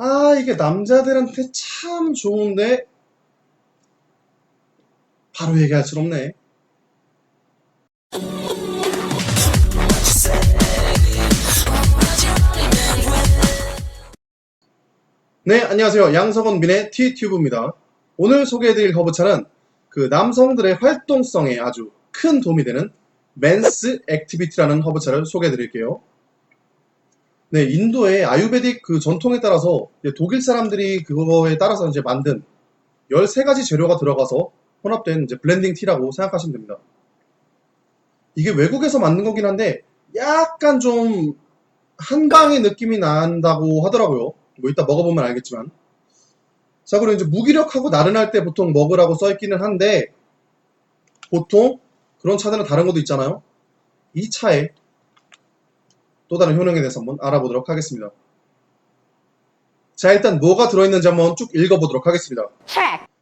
아, 이게 남자들한테 참 좋은데, 바로 얘기할 순 없네. 네, 안녕하세요. 양석원 민의 T튜브입니다. 오늘 소개해드릴 허브차는 그 남성들의 활동성에 아주 큰 도움이 되는 맨스 액티비티라는 허브차를 소개해드릴게요. 네, 인도의 아유베딕 그 전통에 따라서 독일 사람들이 그거에 따라서 이제 만든 13가지 재료가 들어가서 혼합된 이제 블렌딩 티라고 생각하시면 됩니다. 이게 외국에서 만든 거긴 한데 약간 좀 한방의 느낌이 난다고 하더라고요. 뭐 이따 먹어보면 알겠지만. 자, 그리고 이제 무기력하고 나른할 때 보통 먹으라고 써있기는 한데 보통 그런 차들은 다른 것도 있잖아요. 이 차에 또 다른 효능에 대해서 한번 알아보도록 하겠습니다. 자, 일단 뭐가 들어있는지 한번 쭉 읽어보도록 하겠습니다.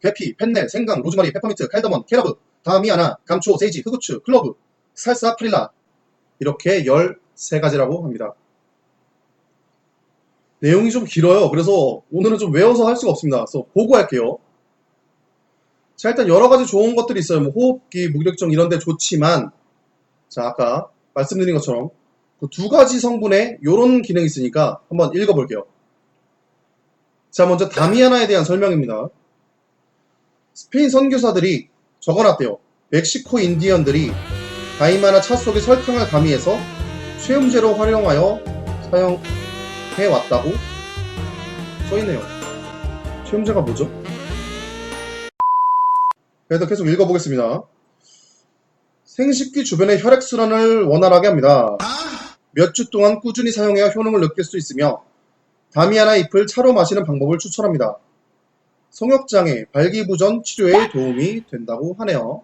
계피, 펜넬, 생강, 로즈마리, 페퍼민트, 칼더먼, 캐러브, 다미아나, 감초, 세이지, 흑우추, 클로브, 살사, 프릴라 이렇게 13가지라고 합니다. 내용이 좀 길어요. 그래서 오늘은 좀 외워서 할 수가 없습니다. 그래서 보고 할게요. 자, 일단 여러 가지 좋은 것들이 있어요. 뭐 호흡기, 무기력증 이런 데 좋지만 자, 아까 말씀드린 것처럼 그 두 가지 성분에 이런 기능이 있으니까 한번 읽어볼게요. 자, 먼저 다미아나에 대한 설명입니다. 스페인 선교사들이 적어놨대요. 멕시코 인디언들이 다이마나 차 속에 설탕을 가미해서 쇠음제로 활용하여 사용해 왔다고 써있네요. 쇠음제가 뭐죠? 그래서 계속 읽어보겠습니다. 생식기 주변의 혈액순환을 원활하게 합니다. 몇 주 동안 꾸준히 사용해야 효능을 느낄 수 있으며 다미아나 잎을 차로 마시는 방법을 추천합니다. 성욕장애, 발기부전 치료에 도움이 된다고 하네요.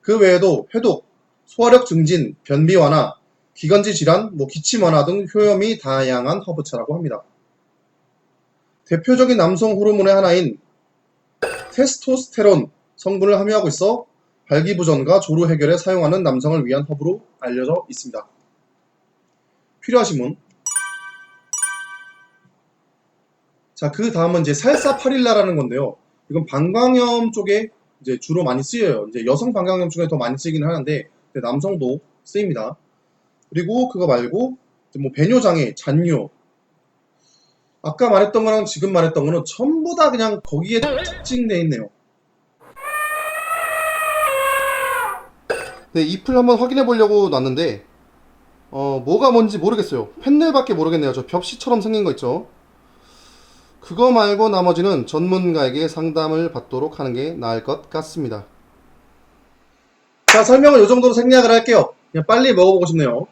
그 외에도 해독, 소화력 증진, 변비 완화, 기관지 질환, 뭐 기침 완화 등 효험이 다양한 허브차라고 합니다. 대표적인 남성 호르몬의 하나인 테스토스테론 성분을 함유하고 있어 발기부전과 조루 해결에 사용하는 남성을 위한 허브로 알려져 있습니다. 필요하신 분. 자, 그 다음은 이제 살사파릴라라는 건데요. 이건 방광염 쪽에 이제 주로 많이 쓰여요. 이제 여성 방광염 중에 더 많이 쓰이긴 하는데 남성도 쓰입니다. 그리고 그거 말고 뭐 배뇨 장애, 잔뇨. 아까 말했던 거랑 지금 말했던 거는 전부 다 그냥 거기에 특징돼 있네요. 네, 잎을 한번 확인해 보려고 놨는데 어, 뭐가 뭔지 모르겠어요. 펜넬밖에 모르겠네요. 저 벽시처럼 생긴 거 있죠. 그거 말고 나머지는 전문가에게 상담을 받도록 하는 게 나을 것 같습니다. 자, 설명을 이 정도로 생략을 할게요. 그냥 빨리 먹어보고 싶네요.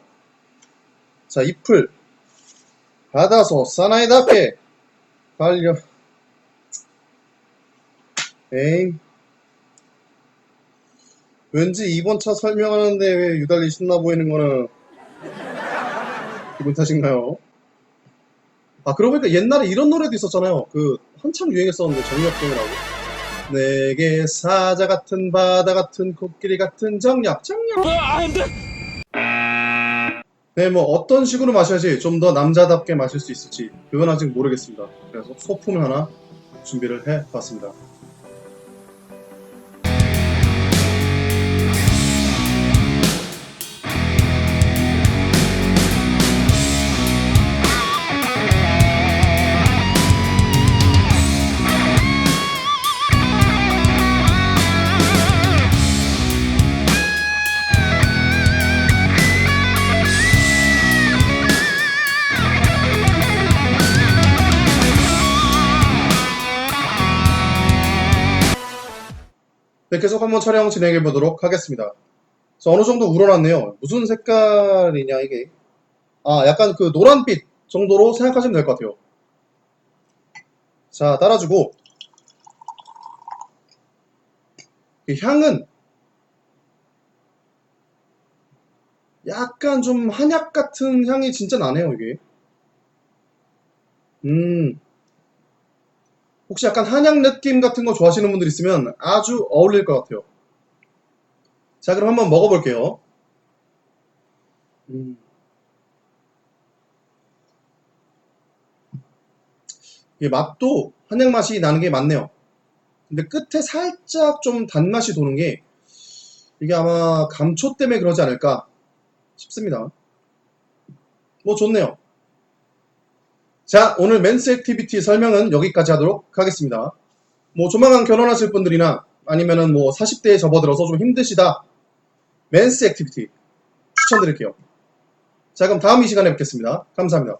자, 잎을 받아서 사나이답게 발려. 에이. 왠지 이번 차 설명하는데 왜 유달리 신나 보이는 거는 기분 탓인가요? 아, 그러고 보니까 옛날에 이런 노래도 있었잖아요. 그, 한참 유행했었는데, 정력동이라고. 내게 사자 같은 바다 같은 코끼리 같은 정력, 정력. 네, 뭐 어떤 식으로 마셔야지 좀 더 남자답게 마실 수 있을지 그건 아직 모르겠습니다. 그래서 소품을 하나 준비를 해봤습니다. 네, 계속 한번 촬영 진행해 보도록 하겠습니다. 그래서 어느 정도 우러났네요. 무슨 색깔이냐 이게? 아, 약간 그 노란빛 정도로 생각하시면 될 것 같아요. 자, 따라주고 이 향은 약간 좀 한약 같은 향이 진짜 나네요, 이게. 음, 혹시 약간 한약 느낌 같은 거 좋아하시는 분들 있으면 아주 어울릴 것 같아요. 자, 그럼 한번 먹어볼게요. 음. 이게 맛도 한약 맛이 나는 게 맞네요. 근데 끝에 살짝 좀 단맛이 도는 게 이게 아마 감초 때문에 그러지 않을까 싶습니다. 뭐 좋네요. 자, 오늘 맨스 액티비티 설명은 여기까지 하도록 하겠습니다. 뭐 조만간 결혼하실 분들이나 아니면은 뭐 40대에 접어들어서 좀 힘드시다. 맨스 액티비티 추천드릴게요. 자, 그럼 다음 이 시간에 뵙겠습니다. 감사합니다.